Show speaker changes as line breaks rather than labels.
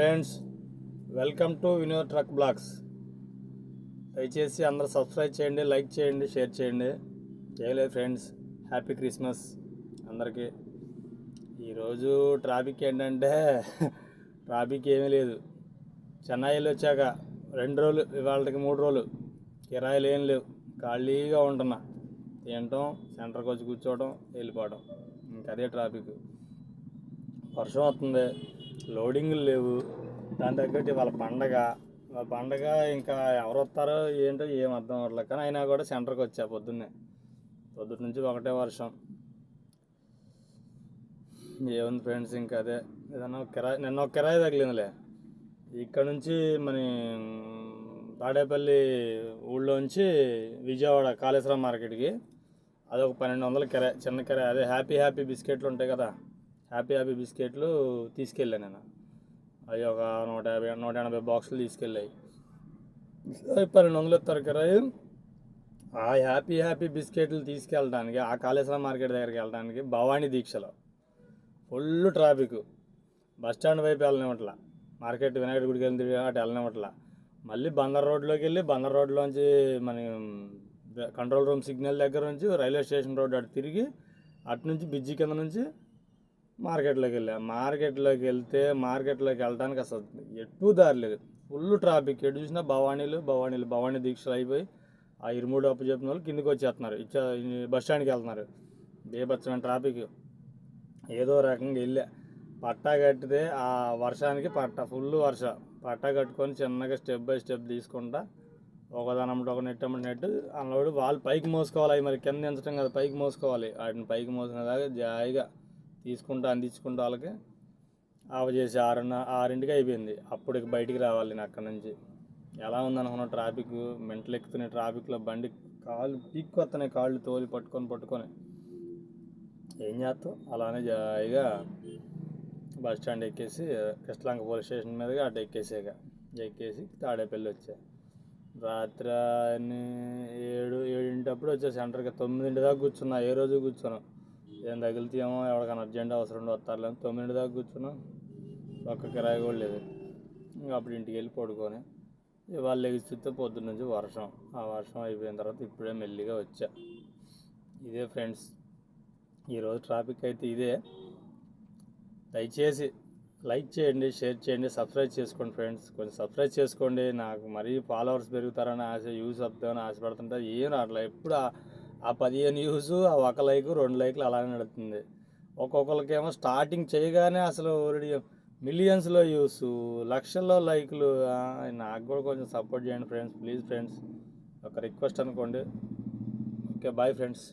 Friends welcome to Vinod truck blogs. దయచేసి అందరూ subscribe చేయండి లైక్ చేయండి షేర్ చేయండి. చేయలేదు ఫ్రెండ్స్ హ్యాపీ క్రిస్మస్ అందరికీ. ఈరోజు ట్రాఫిక్ ఏంటంటే ట్రాఫిక్ ఏమీ లేదు. చెన్నైలో వచ్చాక రెండు రోజులు ఇవాళకి మూడు రోజులు కిరాయిలు ఏం లేవు. ఖాళీగా ఉంటున్నా. తినటం సెంటర్కి వచ్చి కూర్చోవడం వెళ్ళిపోవడం ఇంకా అదే ట్రాఫిక్. వర్షం వస్తుంది. లోడింగ్లు లేవు. దాని తగ్గట్టు వాళ్ళ పండగ. వాళ్ళ పండగ ఇంకా ఎవరు వస్తారో ఏంటో ఏం అర్థం అవ్వట్లేదు కానీ అయినా కూడా సెంటర్కి వచ్చా పొద్దున్నే. పొద్దున్న నుంచి ఒకటే వర్షం. ఏముంది ఫ్రెండ్స్ ఇంకా అదే. ఏదన్నా కిరాయి నిన్న ఒక కిరాయి తగిలిందిలే. ఇక్కడ నుంచి మన తాడేపల్లి ఊళ్ళోంచి విజయవాడ కాళేశ్వరం మార్కెట్కి. అదొక పన్నెండు వందల కిరాయి చిన్న కిరాయి. అదే హ్యాపీ హ్యాపీ బిస్కెట్లు ఉంటాయి కదా. హ్యాపీ హ్యాపీ బిస్కెట్లు తీసుకెళ్ళాను నేను. అవి ఒక నూట యాభై నూట ఎనభై బాక్సులు తీసుకెళ్ళాయి. పన్నెండు వందలు ఇస్తారు ఆ హ్యాపీ హ్యాపీ బిస్కెట్లు తీసుకెళ్ళడానికి ఆ కాళేశ్వరం మార్కెట్ దగ్గరికి వెళ్ళడానికి భవానీ దీక్షలో. Full traffic. బస్ స్టాండ్ వైపు వెళ్ళనివ్వట్లా. మార్కెట్ వినాయకుడి గుడికి వెళ్ళి తిరిగి అటు వెళ్ళనివ్వట్లా. మళ్ళీ బందర్ రోడ్లోకి వెళ్ళి బందర్ రోడ్లోంచి మన కంట్రోల్ రూమ్ సిగ్నల్ దగ్గర నుంచి రైల్వే స్టేషన్ రోడ్ అటు తిరిగి అటు నుంచి బ్రిడ్జి కింద నుంచి మార్కెట్లోకి వెళ్ళా మార్కెట్లోకి వెళ్తే మార్కెట్లోకి వెళ్ళడానికి అసలు ఎటు దారి లేదు. Full traffic. ఎటు చూసినా భవానీలు భవానీలు భవానీ దీక్షలు అయిపోయి ఆ ఇరుమూడు అప్పు చెప్పిన వాళ్ళు కిందికి వచ్చేస్తున్నారు. ఇచ్చా బస్ స్టాండ్కి వెళ్తున్నారు. బేబచ్చమైన ట్రాఫిక్. ఏదో రకంగా వెళ్ళా. పట్టా కట్టితే ఆ వర్షానికి పట్ట ఫుల్ వర్షం. పట్టా కట్టుకొని చిన్నగా స్టెప్ బై స్టెప్ తీసుకుంటా ఒకదానమ్మటి ఒక నెట్ అమ్మటి నెట్ వాళ్ళు పైకి మోసుకోవాలి. అవి మరి కింద ఎంచడం కదా పైకి మోసుకోవాలి. వాటిని పైకి మోసిన దాకా జాయిగా తీసుకుంటూ అందించుకుంటూ వాళ్ళకి ఆవ చేసి ఆరున్న ఆరింటికి అయిపోయింది. అప్పుడు ఇక బయటికి రావాలి నేను అక్కడి నుంచి. ఎలా ఉందనుకున్న ట్రాఫిక్ మెంటలు ఎక్కుతున్నాయి ట్రాఫిక్లో బండి కాళ్ళు పీక్కు వస్తున్నాయి కాళ్ళు తోలి పట్టుకొని పట్టుకొని. ఏం చేస్తాం? అలానే జాయిగా బస్ స్టాండ్ ఎక్కేసి కృష్ణలంక పోలీస్ స్టేషన్ మీదుగా అటు ఎక్కేసాక ఎక్కేసి తాడేపల్లి వచ్చా. రాత్రి అన్ని ఏడు ఏడింటప్పుడు వచ్చా సెంటర్కి తొమ్మిదింటి దాకా కూర్చున్నా ఏ రోజు కూర్చున్నాం. ఏం తగిలితేమో ఎవరికైనా అర్జెంట్ అవసరం వస్తారులే తొమ్మిది దాకా కూర్చున్నాం. ఒక్క కిరాయి కూడా లేదు. ఇంకా అప్పుడు ఇంటికి వెళ్ళి పడుకొని ఇవాళ లెగిస్తే పొద్దున్న నుంచి వర్షం. ఆ వర్షం అయిపోయిన తర్వాత ఇప్పుడే మెల్లిగా వచ్చా. ఇదే ఫ్రెండ్స్ ఈరోజు ట్రాఫిక్ అయితే ఇదే. దయచేసి లైక్ చేయండి షేర్ చేయండి సబ్స్క్రైబ్ చేసుకోండి ఫ్రెండ్స్. కొంచెం సబ్స్క్రైబ్ చేసుకోండి. నాకు మరీ ఫాలోవర్స్ పెరుగుతారని ఆశ యూస్ వద్దామని ఆశపడుతుంటే. ఏం అట్లా ఎప్పుడు ఆ- పదిహేను వ్యూస్ ఆ ఒక లైక్ రెండు లైక్లు అలానే నడుస్తుంది ఒక్కొక్కరికేమో స్టార్టింగ్ చేయగానే అసలు ఆల్రెడీ మిలియన్స్లో వ్యూస్ లక్షల్లో లైక్లు నాకు కూడా కొంచెం సపోర్ట్ చేయండి ఫ్రెండ్స్ ప్లీజ్ ఫ్రెండ్స్ ఒక రిక్వెస్ట్ అనుకోండి. Okay bye friends